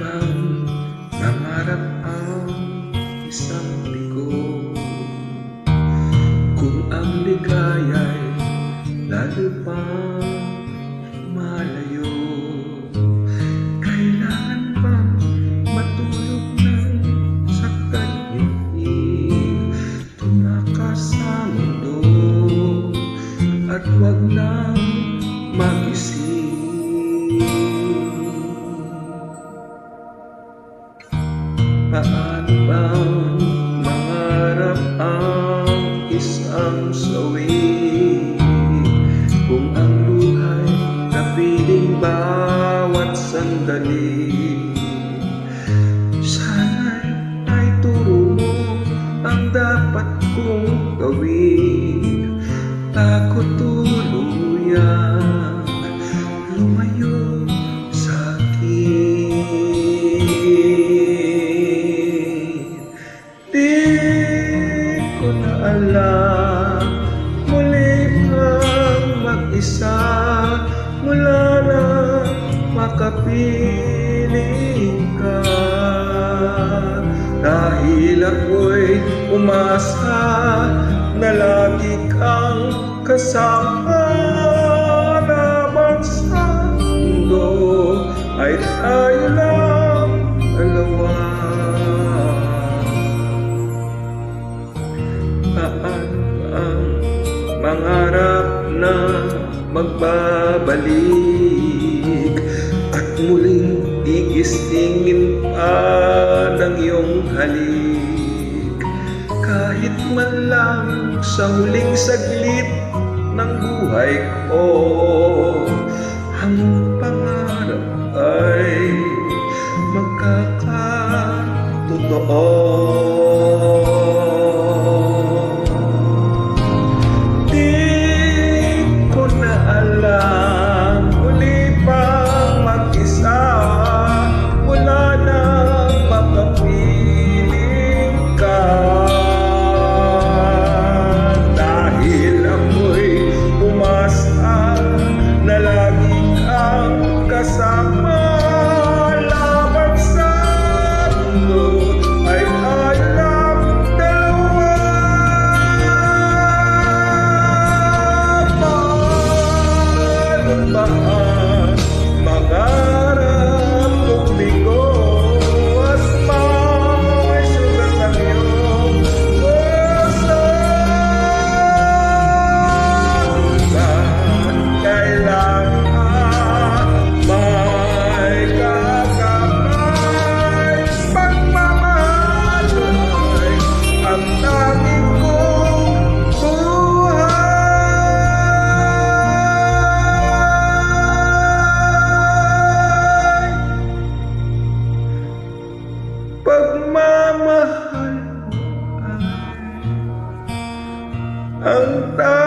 Bang nangarap ang isang ligo Kung ang ligaya'y lalo pang malayo Kailangan bang matulog ng sa kanyang Tumakas sa mundo? At wag nang magising Paano bang mangarap ang isang sawi Kung ang luhay kapiling bawat sandali Sana'y ay turo mo ang dapat kong gawin. Ako tuluyang mag-isa Mula na makapiling ka. Dahil ako'y umasa Na lagi kang kasama magbabalik. At muling igistingin pa ng iyong halik. Kahit man lang sa huling saglit ng buhay ko Ang pangarap ay magkakatotoo 恒大